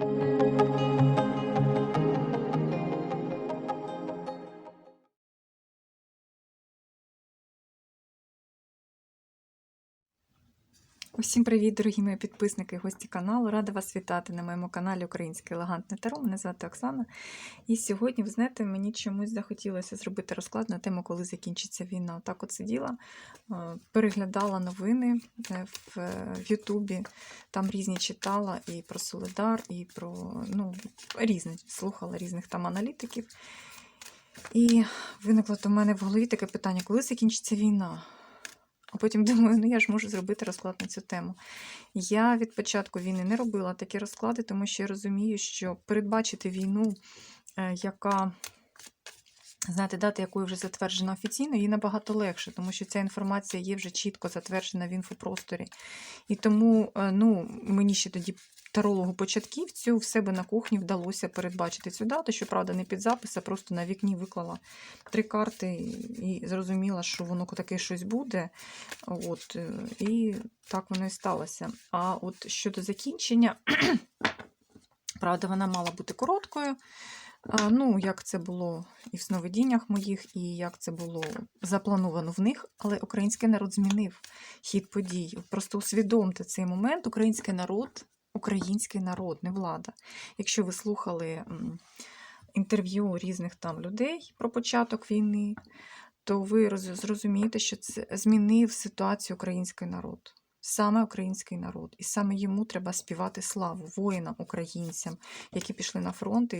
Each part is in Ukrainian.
Thank you. Усім привіт, дорогі мої підписники і гості каналу. Рада вас вітати на моєму каналі Українське елегантне таро. Мене звати Оксана. І сьогодні, ви знаєте, мені чомусь захотілося зробити розклад на тему, коли закінчиться війна. Так от сиділа, е, переглядала новини е, в е, в Ютубі, там різні читала і про Солидар, і про ну, різні, слухала різних там аналітиків. І виникло до мене в голові таке питання, коли закінчиться війна? А потім думаю, ну я ж можу зробити розклад на цю тему. Я від початку війни не робила такі розклади, тому що я розумію, що передбачити війну, е, яка, знаєте, дата якої вже затверджена офіційно, їй набагато легше, тому що ця інформація є вже чітко затверджена в інфопросторі. І тому е, ну, мені ще тоді. Тарологу початківцю в себе на кухні вдалося передбачити цю дату, щоправда, не під запис, а просто на вікні виклала три карти і зрозуміла, що воно таке щось буде. От, е, І так воно і сталося. А от щодо закінчення, правда, вона мала бути короткою. Ну, як це було і в сновидіннях моїх, і як це було заплановано в них, але український народ змінив хід подій. Просто усвідомте цей момент, український народ, український народ, не влада. Якщо ви слухали інтерв'ю різних там людей про початок війни, то ви зрозумієте, що це змінив ситуацію український народ. Саме український народ. І саме йому треба співати славу воїнам, українцям, які пішли на фронт і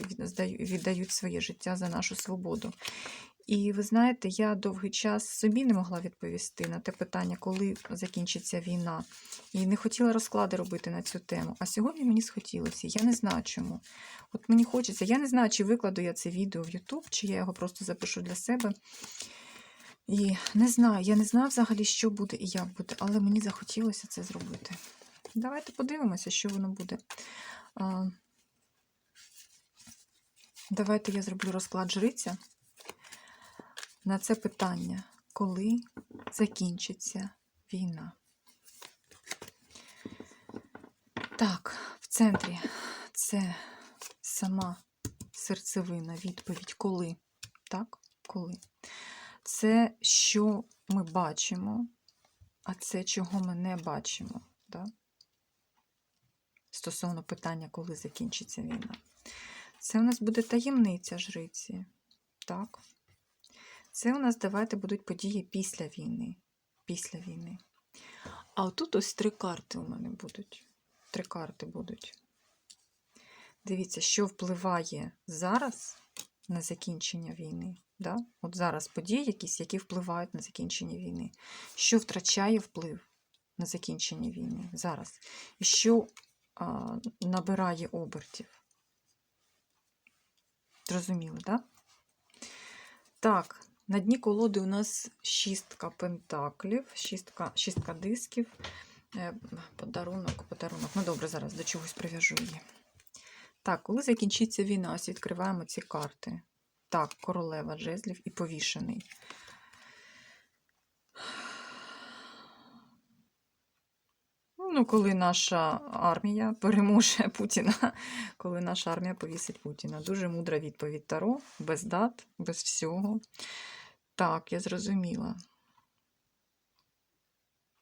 віддають своє життя за нашу свободу. І ви знаєте, я довгий час собі не могла відповісти на те питання, коли закінчиться війна. І не хотіла розклади робити на цю тему. А сьогодні мені схотілося. Я не знаю чому. От мені хочеться, я не знаю, чи викладу я це відео в YouTube, чи я його просто запишу для себе. І не знаю, я не знаю взагалі, що буде і як буде, але мені захотілося це зробити. Давайте подивимося, що воно буде. А, Давайте я зроблю розклад жриця на це питання, коли закінчиться війна. Так, в центрі це сама серцевина, відповідь коли. Так, коли. Це, що ми бачимо, а це, чого ми не бачимо. Да? Стосовно питання, коли закінчиться війна. Це у нас буде таємниця жриці. Так. Це у нас, давайте, будуть події після війни. Після війни. А отут ось три карти у мене будуть. Три карти будуть. Дивіться, що впливає зараз на закінчення війни. Да? От зараз події якісь, які впливають на закінчення війни. Що втрачає вплив на закінчення війни зараз? І що а, набирає обертів? Зрозуміли, так? Да? Так, на дні колоди у нас шістка пентаклів, шістка, шістка дисків. Е, Подарунок, подарунок. Ну, добре, зараз до чогось прив'яжу її. Так, коли закінчиться війна, ось відкриваємо ці карти. Так, королева жезлів і повішений. Ну, коли наша армія переможе Путіна, коли наша армія повісить Путіна. Дуже мудра відповідь Таро, без дат, без всього. Так, я зрозуміла.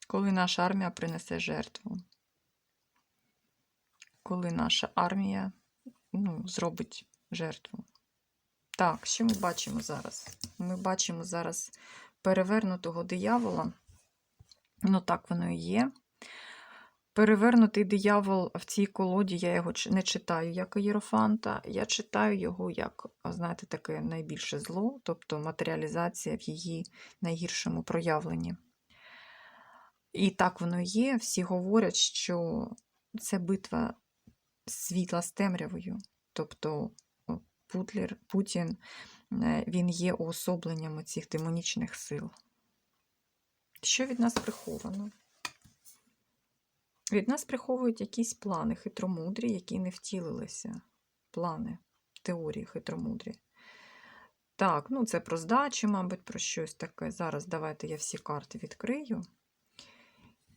Коли наша армія принесе жертву. Коли наша армія ну, зробить жертву. Так, що ми бачимо зараз? Ми бачимо зараз перевернутого диявола. Ну, так воно і є. Перевернутий диявол в цій колоді, я його не читаю як Єрофанта, я читаю його як, знаєте, таке найбільше зло, тобто матеріалізація в її найгіршому проявленні. І так воно є. Всі говорять, що це битва світла з темрявою. Тобто Путлер, Путін, е, він є уособленням цих демонічних сил. Що від нас приховано? Від нас приховують якісь плани хитромудрі, які не втілилися. Плани, теорії хитромудрі. Так, ну це про здачу, мабуть, про щось таке. Зараз давайте я всі карти відкрию.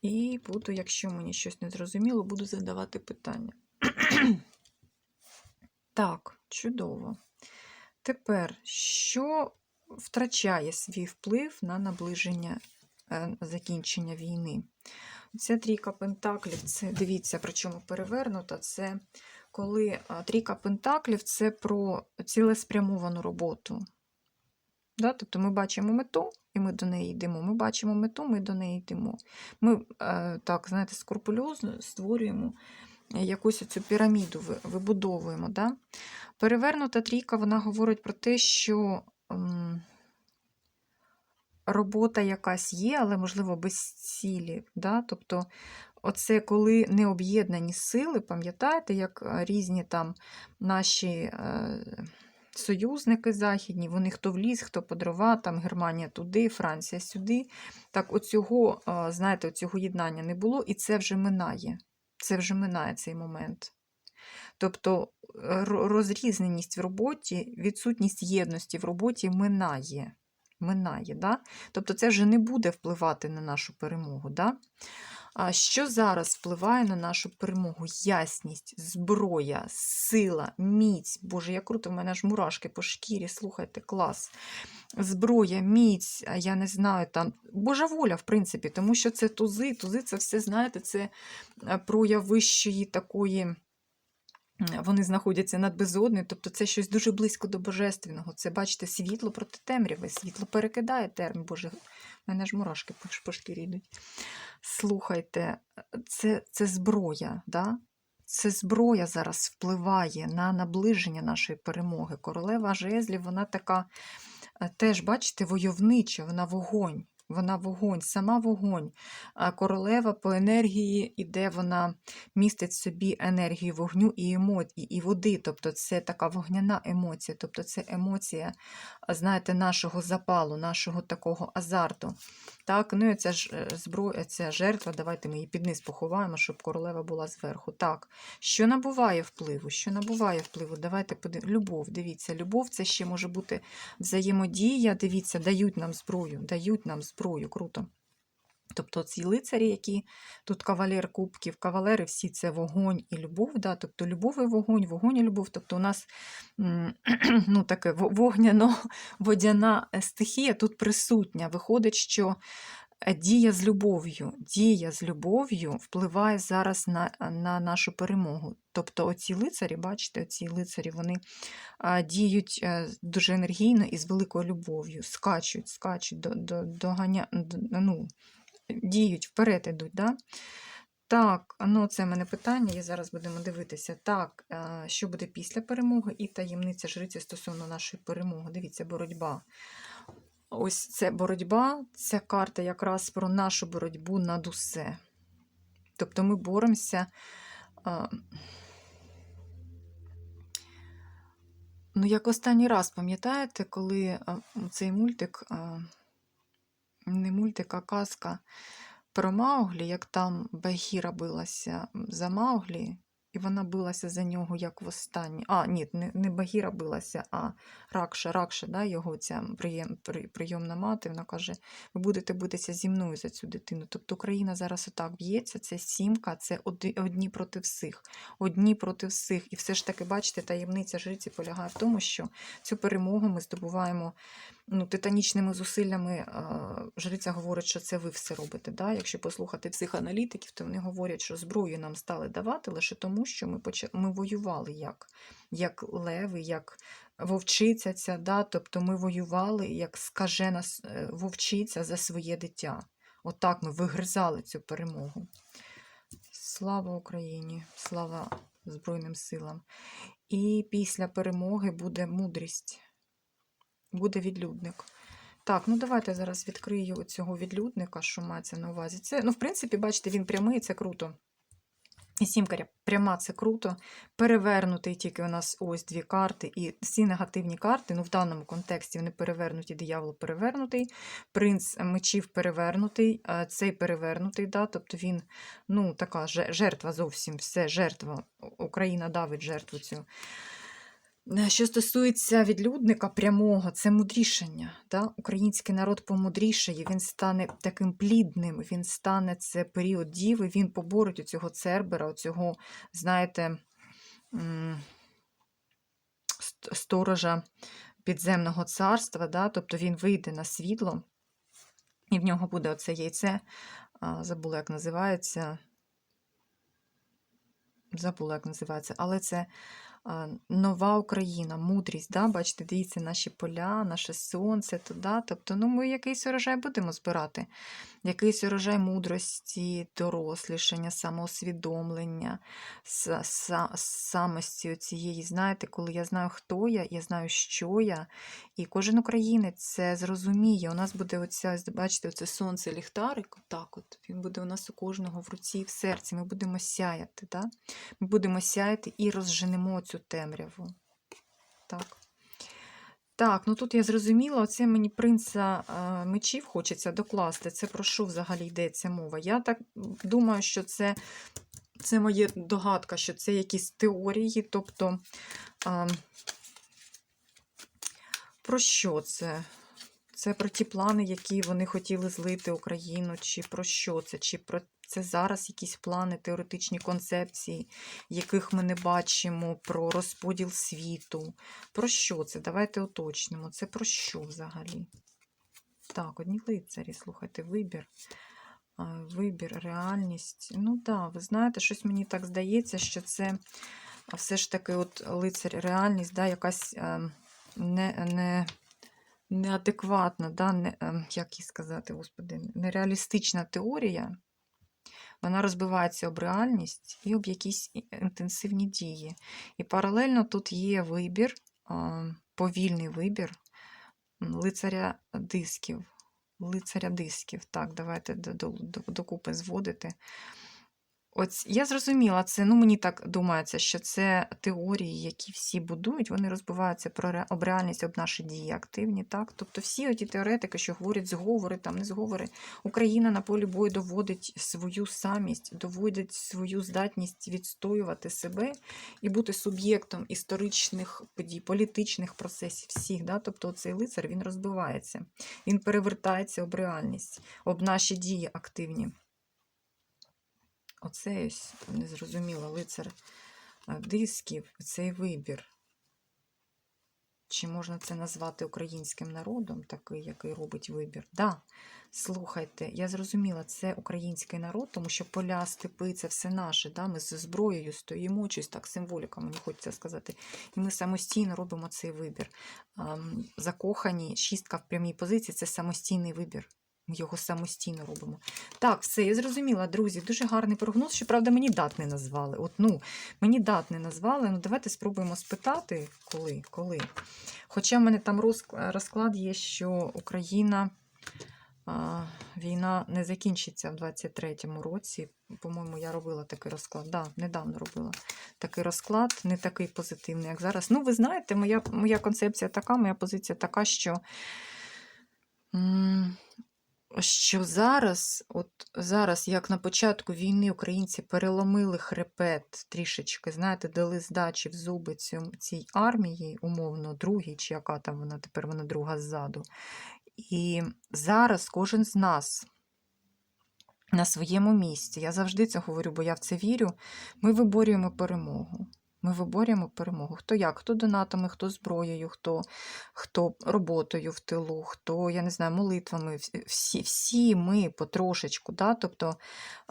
І буду, якщо мені щось не зрозуміло, буду задавати питання. Так, чудово. Тепер, що втрачає свій вплив на наближення е, закінчення війни? Ця трійка пентаклів, це дивіться, причому перевернута, це коли трійка пентаклів це про цілеспрямовану роботу. Да? Тобто ми бачимо мету, і ми до неї йдемо. Ми бачимо мету, ми до неї йдемо. Ми е, так, знаєте, скрупульозно створюємо якусь цю піраміду, вибудовуємо. Да? Перевернута трійка вона говорить про те, що ем, робота якась є, але, можливо, без цілі. Да? Тобто, оце коли не об'єднані сили, пам'ятаєте, як е, різні там наші. Е, Союзники західні, вони хто в ліс, хто по дрова, там Германія туди, Франція сюди. Так, оцього, е, знаєте, оцього єднання не було, і це вже минає. Це вже минає цей момент. Тобто е, розрізненість в роботі, відсутність єдності в роботі минає. Минає, да? Тобто це вже не буде впливати на нашу перемогу. Да? А що зараз впливає на нашу перемогу? Ясність, зброя, сила, міць. Боже, як круто, в мене ж мурашки по шкірі, слухайте, клас. Зброя, міць, я не знаю, там Божа воля, в принципі, тому що це тузи, тузи це все, знаєте, це е, прояв вищої такої. Вони знаходяться над безодною, тобто це щось дуже близько до божественного. Це, бачите, світло проти темряви, світло перекидає термін. Боже, мене ж мурашки по шкірі йдуть. Слухайте, це, це зброя, да? Це зброя зараз впливає на наближення нашої перемоги. Королева жезлів, вона така е, теж, бачите, войовнича, вона вогонь. Вона вогонь, сама вогонь. А королева по енергії іде, вона містить в собі енергію вогню і емо... і, води. Тобто це така вогняна емоція, тобто це емоція, знаєте, нашого запалу, нашого такого азарту. Так, ну і ця ж е, зброя, ця жертва, давайте ми її під низ поховаємо, щоб королева була зверху. Так, що набуває впливу? Що набуває впливу? Давайте подивимося. Любов, дивіться, любов це ще може бути взаємодія. Дивіться, дають нам зброю, дають нам зброю, круто. Тобто ці лицарі, які тут кавалер кубків, кавалери, всі це вогонь і любов, да? тобто любов і вогонь, вогонь і любов. Тобто у нас ну, таке вогняно-водяна е, стихія тут присутня. Виходить, що дія з любов'ю, дія з любов'ю впливає зараз на, на нашу перемогу. Тобто оці лицарі, бачите, оці лицарі, вони діють е, дуже енергійно і з великою любов'ю, скачуть, скачуть, до, до, доганя, до, ну, діють, вперед ідуть. Да? Так, ну це в мене питання, і зараз будемо дивитися. Так, е, що буде після перемоги і таємниця жриці стосовно нашої перемоги. Дивіться, боротьба. Ось це боротьба, ця карта якраз про нашу боротьбу над усе. Тобто ми боремося. Ну, як останній раз, пам'ятаєте, коли цей мультик, не мультик, а казка про Мауглі, як там Багіра билася за Мауглі, і вона билася за нього як востаннє. А, ні, не, не Багіра билася, а Ракша, Ракша, да, його ця приєм, при, прийомна мати, вона каже: ви будете битися зі мною за цю дитину. Тобто Україна зараз отак б'ється, це сімка, це одні проти всіх, одні проти всіх. І все ж таки, бачите, таємниця жриці полягає в тому, що цю перемогу ми здобуваємо ну, титанічними зусиллями. Жриця говорить, що це ви все робите. Да? Якщо послухати психоаналітиків, то вони говорять, що зброю нам стали давати лише тому, що ми, ми воювали як, як леви, як вовчиця ця, да? тобто ми воювали як скажена е, вовчиця за своє дитя. Отак ми вигризали цю перемогу. Слава Україні, слава Збройним силам. І після перемоги буде мудрість, буде відлюдник. Так, ну давайте зараз відкрию цього відлюдника, що мається на увазі. Це, ну, в принципі, бачите, він прямий, це круто. І сімка пряма це круто. Перевернутий тільки у нас ось дві карти. І всі негативні карти, ну в даному контексті вони перевернуті, диявол перевернутий, принц мечів перевернутий, цей перевернутий, да, тобто він ну, така жертва зовсім, все, жертва. Україна давить жертву цю. Е, Що стосується відлюдника прямого, це мудрішання. Да? Український народ помудрішає, він стане таким плідним, він стане це період діви, він поборить у цього цербера, у цього, знаєте, сторожа підземного царства, да? тобто він вийде на світло, і в нього буде оце яйце, забула, як називається. Забула, як називається, але це нова Україна, мудрість. Да? Бачите, дивіться, наші поля, наше сонце туди. Тобто, ну, ми якийсь урожай будемо збирати. Якийсь урожай мудрості, дорослішання, самоусвідомлення, са- са- самості цієї, знаєте, коли я знаю, хто я, я знаю, що я. І кожен українець це зрозуміє. У нас буде оця, бачите, оце сонце ліхтарик, отак от. Він буде у нас у кожного в руці і в серці. Ми будемо сяяти. Да? Ми будемо сяяти і розженемо цю темряву. Так. Так, ну тут я зрозуміла, оце мені принца е, мечів хочеться докласти. Це про що взагалі йдеться мова? Я так думаю, що це, це моя догадка, що це якісь теорії, тобто е, про що це? Це про ті плани, які вони хотіли злити Україну, чи про що це? Чи про це зараз якісь плани, теоретичні концепції, яких ми не бачимо, про розподіл світу. Про що це? Давайте уточнимо. Це про що взагалі? Так, одні лицарі, слухайте, вибір. Вибір, реальність. Ну так, ви знаєте, щось мені так здається, що це все ж таки от лицар, реальність, да, якась е, не, не, неадекватна, да, не, е, як їй сказати, господи, нереалістична теорія. Вона розбивається об реальність і об якісь інтенсивні дії. І паралельно тут є вибір, повільний вибір лицаря дисків. Лицаря дисків. Так, давайте до- до- до- докупи зводити. Ось я зрозуміла це. Ну мені так думається, що це теорії, які всі будують, вони розбиваються про об реальність, об наші дії активні. Так, тобто всі оті теоретики, що говорять зговори, там не зговори. Україна на полі бою доводить свою самість, доводить свою здатність відстоювати себе і бути суб'єктом історичних подій, політичних процесів всіх. Да? Тобто цей лицар він розбивається, він перевертається об реальність, об наші дії активні. Оце ось незрозуміло лицар дисків, цей вибір. Чи можна це назвати українським народом, такий, який робить вибір? Да. Слухайте, я зрозуміла, це український народ, тому що поля, степи це все наше. Да? Ми з зброєю стоїмо, щось так, символіка, мені хочеться сказати. І ми самостійно робимо цей вибір. Закохані, шістка в прямій позиції це самостійний вибір. Ми його самостійно робимо. Так, все, я зрозуміла, друзі. Дуже гарний прогноз. Щоправда, мені дат не назвали. От, ну, мені дат не назвали. Ну, давайте спробуємо спитати, коли. коли. Хоча в мене там розклад є, що Україна. Війна не закінчиться в 23-му році. По-моєму, я робила такий розклад. Да, недавно робила такий розклад, не такий позитивний, як зараз. Ну, ви знаєте, моя, моя концепція така, моя позиція така, що. Що зараз, от зараз, як на початку війни українці переломили хребет трішечки, знаєте, дали здачі в зуби цій армії, умовно, другій, чи яка там вона тепер вона друга ззаду. І зараз кожен з нас на своєму місці, я завжди це говорю, бо я в це вірю, ми виборюємо перемогу. Ми виборюємо перемогу. Хто як? Хто донатами, хто зброєю, хто, хто роботою в тилу, хто, я не знаю, молитвами. Всі, всі ми потрошечку. Да? Тобто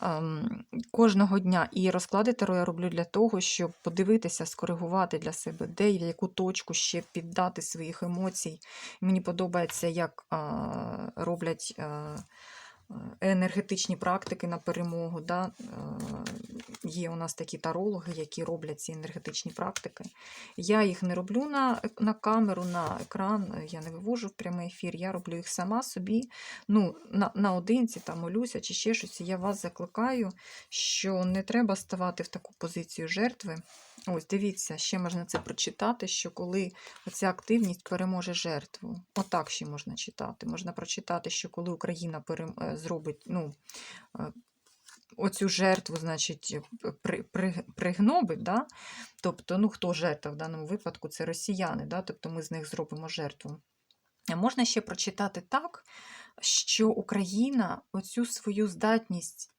ем, кожного дня. І розклади Таро я роблю для того, щоб подивитися, скоригувати для себе, де і в яку точку ще піддати своїх емоцій. Мені подобається, як а, роблять. А, енергетичні практики на перемогу. Да? Е, Є у нас такі тарологи, які роблять ці енергетичні практики. Я їх не роблю на, на камеру, на екран, е, я не вивожу в прямий ефір, я роблю їх сама собі. Ну, на, наодинці, там, молюся чи ще щось. Я вас закликаю, що не треба ставати в таку позицію жертви. Ось, дивіться, ще можна це прочитати, що коли оця активність переможе жертву. Отак ще можна читати. Можна прочитати, що коли Україна перем... е, зробить ну, е, оцю жертву, значить, при... При... пригнобить, да? тобто, ну, хто жертва в даному випадку, це росіяни, да? тобто ми з них зробимо жертву. Можна ще прочитати так, що Україна оцю свою здатність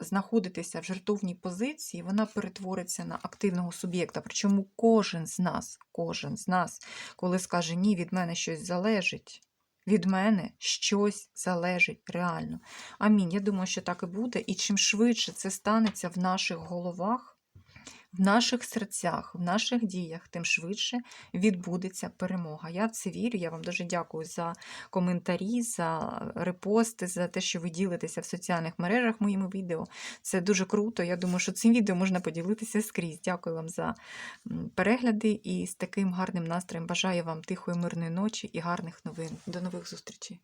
знаходитеся в жертовній позиції, вона перетвориться на активного суб'єкта. Причому кожен з нас, кожен з нас, коли скаже ні, від мене щось залежить. Від мене щось залежить реально. Амінь. Я думаю, що так і буде. І чим швидше це станеться в наших головах, в наших серцях, в наших діях, тим швидше відбудеться перемога. Я в це вірю. Я вам дуже дякую за коментарі, за репости, за те, що ви ділитеся в соціальних мережах моїми відео. Це дуже круто. Я думаю, що цим відео можна поділитися скрізь. Дякую вам за перегляди і з таким гарним настроєм бажаю вам тихої мирної ночі і гарних новин. До нових зустрічей!